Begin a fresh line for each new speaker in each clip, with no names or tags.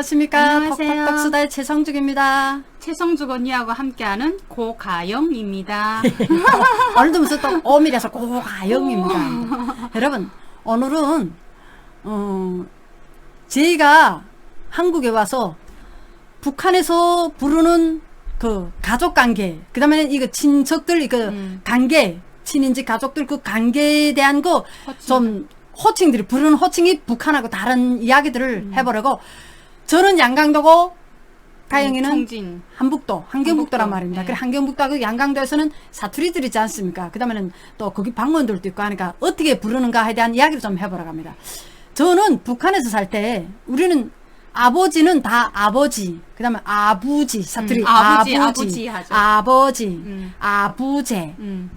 안녕하십니까.
안녕하세요.
톡톡톡 수다의 최성죽입니다.
최성죽 언니하고 함께하는 고가영입니다.
오늘도 무슨 또 오밀에서 고가영입니다. 여러분, 오늘은, 어, 저희가 한국에 와서 북한에서 부르는 그 가족 관계, 그 다음에 이거 친척들, 이거
음.
관계, 친인지 가족들 그 관계에 대한 거
호칭.
좀 호칭들이 부르는 호칭이 북한하고 다른 이야기들을
음.
해보려고 저는 양강도고 가영이는
청진.
한북도, 한경북도란
한북도,
말입니다.
네.
그래 한경북도하고 양강도에서는 사투리들이 있지 않습니까? 그 다음에는 또 거기 방언들도 있고 하니까 어떻게 부르는가에 대한 이야기를 좀 해보러 갑니다. 저는 북한에서 살 때 우리는 아버지는 다 아버지, 그 다음에 아부지, 사투리
음, 아버지, 아버지 하죠.
아버지,
음.
아부제
음.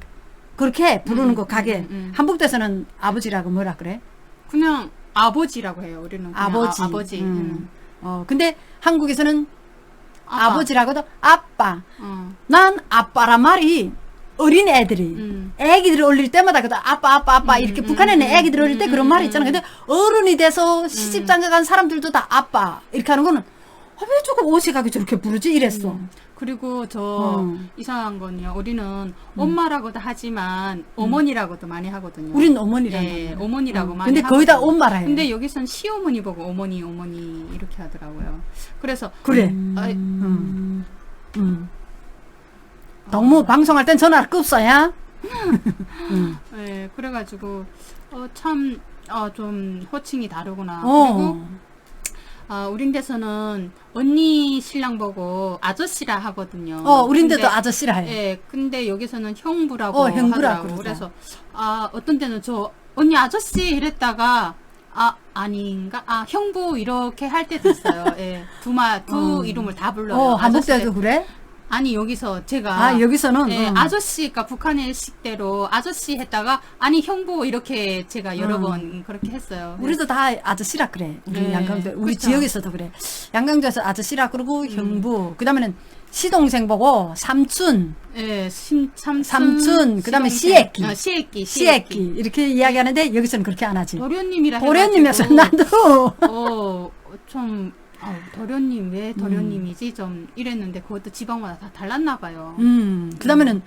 그렇게 부르는
음,
거 가게.
음, 음.
한북도에서는 아버지라고 뭐라 그래?
그냥 아버지라고 해요. 우리는
아버지.
아, 버지
음. 어 근데 한국에서는
아빠.
아버지라고도 아빠.
어.
난 아빠란 말이 어린 애들이
음.
애기들을 올릴 때마다 그다 아빠 아빠 아빠 이렇게
음,
북한에는
음,
애기들 올릴 때
음,
그런
음,
말이 있잖아.
음.
근데 어른이 돼서 시집 장가 간 사람들도 다 아빠 이렇게 하는 거는 아, 왜 저거 어색하게 저렇게 부르지 이랬어.
그리고 저
음.
이상한 건요. 우리는 엄마라고도 하지만 어머니라고도 많이 하거든요.
우린 어머니라는
예,
말이야.
어머니라고
음.
많이
근데 거의 다
하거든요.
엄마라 해.
근데 여기선 시어머니 보고 어머니 어머니 이렇게 하더라고요. 그래서
그래.
아,
음. 음. 너무 방송할 땐 전화 끄어야 음.
예, 그래가지고 어, 참, 어, 좀 호칭이 다르구나. 그리고
어.
아, 우린 데서는 언니 신랑 보고 아저씨라 하거든요.
어, 우린데도
근데,
아저씨라 해.
예, 근데 여기서는 형부라고
어, 형부라고
하더라고.
그러죠.
그래서 아, 어떤 때는 저 언니 아저씨 이랬다가 아, 아닌가? 아, 형부 이렇게 할 때도 있어요. 예. 두마 두
어.
이름을 다 불러요.
어,
아저씨
한국대도 그래?
아니 여기서 제가
아, 여기서는
예,
어.
아저씨가 북한의 식대로 아저씨 했다가 아니 형부 이렇게 제가 여러
음.
번 그렇게 했어요.
우리도 다 아저씨라 그래. 우리
네,
양강도 우리
그쵸.
지역에서도 그래. 양강도에서 아저씨라 그러고 형부. 그다음에는 시동생 보고 삼촌,
예, 심, 삼촌,
삼촌, 그다음에. 시애끼.
어, 시애끼,
시애끼 이렇게 이야기하는데 여기서는 그렇게 안 하지.
도련님이라
도련님이어서
해가지고,
나도
어, 좀 어, 도련님 왜 도련님이지 좀 이랬는데 그것도 지방마다 다 달랐나 봐요.
음. 그다음에는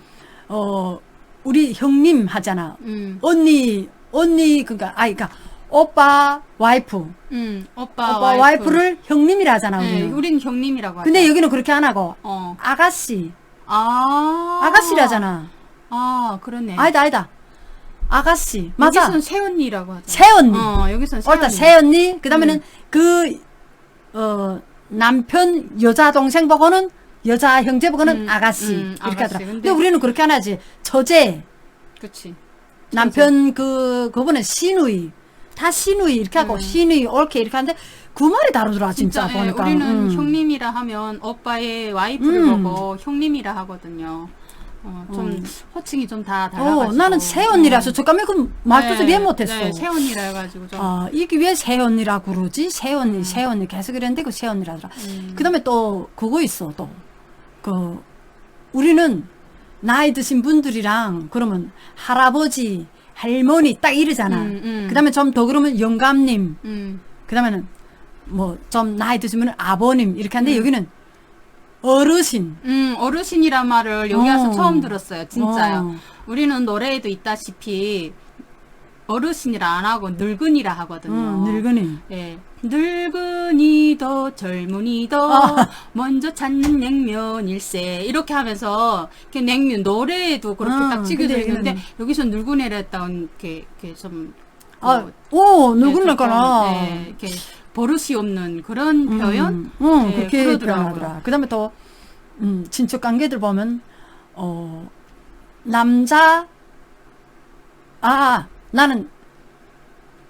어 우리 형님 하잖아.
음,
언니 언니 그니까 아이 그니까 오빠 와이프.
음, 오빠,
오빠 와이프. 를 형님이라 하잖아
네,
우리는.
우린 형님이라고 하죠.
근데 여기는 그렇게 안 하고
어,
아가씨.
아,
아가씨라 하잖아.
아, 그러네.
아니다 아니다. 아가씨. 맞아.
여기선 새언니라고 하죠.
새언니.
어, 여기선 새언니.
일단 새언니. 그다음에는
음.
그 어, 남편 여자 동생 보고는 여자 형제 보고는
음,
아가씨
음,
이렇게
아가씨.
하더라. 근데,
근데-
우리는 그렇게 안 하지. 처제,
그치.
남편 그 그분은 시누이. 다 시누이 이렇게 하고
음.
시누이 옳게 이렇게 하는데 그 말이 다르더라 진짜,
예,
보니까.
우리는
음.
형님이라 하면 오빠의 와이프를
음.
보고 형님이라 하거든요. 어, 좀
음.
호칭이 좀 다 달라가지고.
어, 나는 새 언니라서 잠깐만 그 말뜻을
네,
이해 못했어.
네, 새 언니라 해가지고 좀.
아, 이게 왜 새 언니라고 그러지? 새 언니, 새 언니 계속 이랬는데 그 새 언니라 더라.
음.
그 다음에 또 그거 있어, 또. 그, 우리는 나이 드신 분들이랑 그러면 할아버지, 할머니 딱 이러잖아.
음, 음.
그 다음에 좀 더 그러면 영감님,
음,
그 다음에는 뭐 좀 나이 드시면 아버님 이렇게 하는데 여기는 어르신.
음, 어르신이란 말을 여기 와서
어.
처음 들었어요. 진짜요.
어.
우리는 노래에도 있다시피 어르신이라 안 하고 늙은이라 하거든요.
음, 늙은이.
예. 늙은이도 젊은이도
아.
먼저 찾는 냉면일세 이렇게 하면서 이렇게 냉면 노래에도 그렇게
음,
딱 찍어져 있는데 여기서 했다는 이렇게 이렇게 좀
아,
그,
오,
네,
늙은이구나.
조금, 예, 이렇게 버릇이 없는 그런 표현
음, 응,
네,
그렇게
그러더라고요.
표현하더라. 그 다음에 또, 음, 친척 관계들 보면, 어, 남자, 아, 나는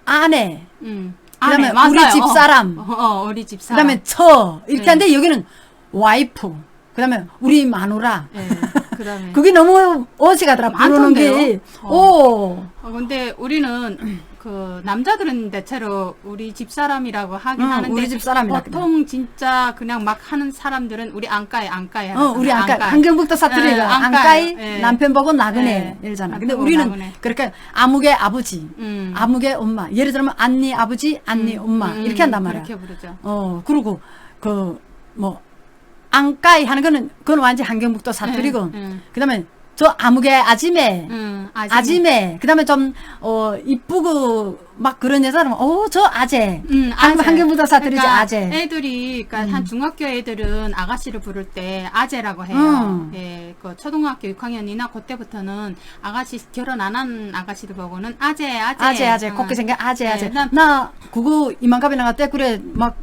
아내,
음.
그 다음에
아내,
우리
맞아요.
집 사람.
어, 어, 우리
그
집사람
다음에 처, 이렇게
네.
하는데 여기는 와이프, 그 다음에 우리 마누라,
예. 그다음에
그게 너무 어지가더라 부르는 게.
많던데요?
오.
어, 근데 우리는 그 남자들은 대체로 우리 집 사람이라고 하긴
응,
하는데
우리 집 사람이라
보통 진짜 그냥 막 하는 사람들은 우리 안가에 안가에
어, 우리 안까 한경북도 사투리가
예, 안가에.
안까이
예.
남편 보고 나그네
예.
이러잖아. 근데 우리는
나그네.
그렇게 아무개 아버지,
음.
아무개 엄마. 예를 들면 안니 아버지, 안니 엄마
음,
이렇게 한단 말이야.
그렇게 부르죠.
어 그리고 그 뭐 안까이 하는 거는 그건 완전 한경북도 사투리고.
예, 예.
그다음에 저 아무개 아지매.
음, 아직
아지매. 그다음에 좀어 이쁘고 막 그런 여자는 어저 아재.
음,
한-
아재.
한경북도 사투리지
그러니까
아재.
애들이 그러니까 한 중학교 애들은 아가씨를 부를 때 아재라고 해요.
음.
예, 그 초등학교 6학년이나 그때부터는 아가씨 결혼 안 한 아가씨들 보고는 아재 아재
아재 아재
어.
곱게 생긴 아재
예,
아재
난-
나 그거 이만갑에 나갈 때 그래 막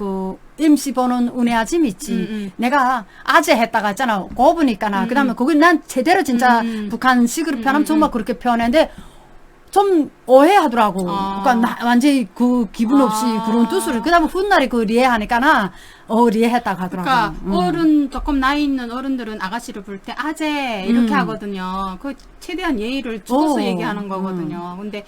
그 MC 보는 은혜 아짐 있지
음, 음.
내가 아재 했다가 했잖아 그거 보니까 나 그다음에 그걸 난 제대로 진짜
음, 음.
북한식으로 표현하면
음,
정말 그렇게 표현했는데 좀 오해하더라고
아.
그러니까 나 완전히 그 기분 없이
아.
그런 뜻으로 그다음에 훗날에 그 리해하니까 나 어 리해했다고 하더라고
그러니까
음.
어른 조금 나이 있는 어른들은 아가씨를 부를 때 아재 이렇게
음.
하거든요. 그 최대한 예의를
오.
얘기하는 거거든요. 근데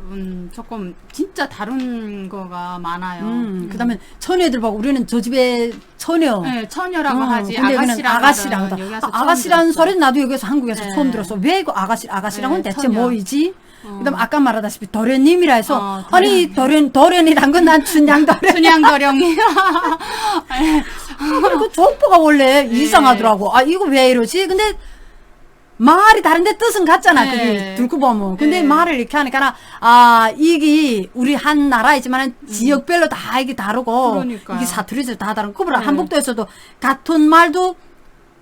음, 조금 진짜 다른 거가 많아요.
음, 그다음에 처녀들 보고 우리는 저 집에 처녀
네, 처녀라고
어,
하지
근데 여기는
아가씨라고
하다. 아, 아가씨라는. 소리는 나도 여기서 한국에서
네.
처음 들었어. 왜 그 아가씨 아가씨랑은
네,
대체
처녀.
뭐이지?
어.
그다음 아까 말하다시피 도련님이라 해서
어,
아니 도련 도련이란 건 난 춘향 도련.
춘향 도령이
그리고 족보가 원래
네.
이상하더라고. 아 이거 왜 이러지? 근데 말이 다른데 뜻은 같잖아.
네.
그게 들고 보면. 근데
네.
말을 이렇게 하니까 아 이게 우리 한 나라이지만
음.
지역별로 다 이게 다르고
그러니까요.
이게 사투리들 다 다르고 그보다
네.
한북도에서도 같은 말도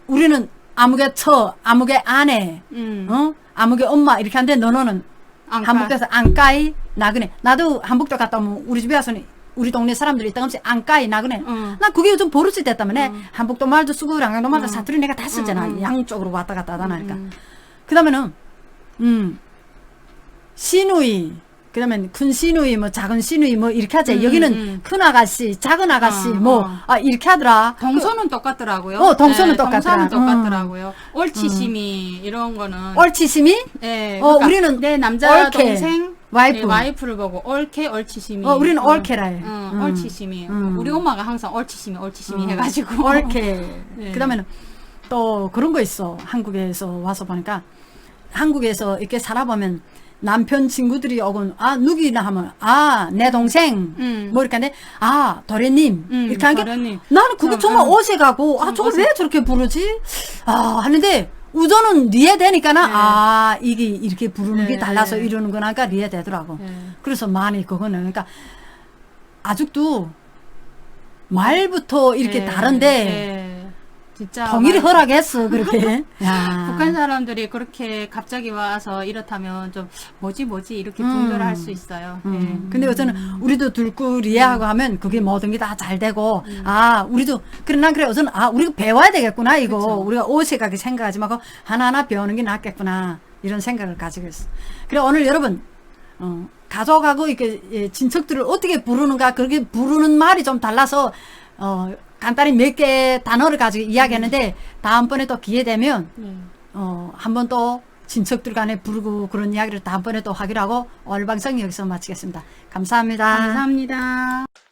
우리는 아무개 처, 아무개 아내,
음.
어? 아무개 엄마 이렇게 하는데 너는
안까.
한북도에서 안까이 나그네. 나도 한북도 갔다 오면 우리 집에 와서는 우리 동네 사람들이 있다금씩 안까이 나그네.
응.
난 그게 좀 버릇이 됐다면에 한북도 말도 쓰고 양양도 말도
응.
사투리 내가 다 쓰잖아. 양쪽으로 왔다 갔다 하다 나니까.
음.
그다음에는 음 시누이 그다음에 큰 시누이 뭐 작은 시누이 뭐 이렇게 하지.
음,
여기는
음.
큰 아가씨, 작은 아가씨
어,
뭐
어.
아 이렇게 하더라.
동서는 똑같더라고요.
어, 동서는
네,
똑같더라.
동서는 똑같더라고요. 옳치심이 이런 거는
옳치심이
예,
어,
그러니까
우리는
내 남자
옳게.
동생
와이프.
예, 와이프를 보고 옳게 옳치심이
어, 우리는
어,
옳게라 해.
어,
음.
옳치심이
음.
우리 엄마가 항상 옳치심이 옳치심이
어,
해가지고
옳게.
네.
그다음에는 또 그런 거 있어. 한국에서 와서 보니까 한국에서 이렇게 살아보면 남편 친구들이 오건 아 누구나 하면 아 내 동생
음.
뭐 이렇게 하는데 아 도련님
음,
이렇게 하는 게. 나는 그게
좀,
정말
음.
어색하고
아좀
저걸 왜
어색-
저렇게 부르지 아 하는데 우선은 이해되니까는
네.
아 이게 이렇게 부르는 게
네.
달라서 이러는구나 그러니까 이해되더라고
예.
그래서 많이 그거는 그러니까 아직도 말부터 이렇게
예,
다른데
예. 진짜
통일이
말-
허락했어 그렇게. 야.
북한 사람들이 그렇게 갑자기 와서 이렇다면 좀 뭐지 뭐지 이렇게
음.
분별할 수 있어요.
음.
예.
근데 우선은 우리도 들고 이해하고 하면 그게 모든 게 다 잘 되고
음.
아 우리도 그래 난 그래 우선 아 우리가 배워야 되겠구나 이거
그쵸.
우리가 어색하게 생각하지 말고 하나하나 배우는 게 낫겠구나 이런 생각을 가지고 있어. 그래 오늘 여러분 어, 가족하고 이렇게 예, 친척들을 어떻게 부르는가 그렇게 부르는 말이 좀 달라서 어 간단히 몇 개 단어를 가지고 이야기했는데 다음번에 또 기회 되면
네.
어, 한번 또 친척들 간에 부르고 그런 이야기를 다음번에 또 하기로 하고 오늘 방송 여기서 마치겠습니다. 감사합니다.
감사합니다.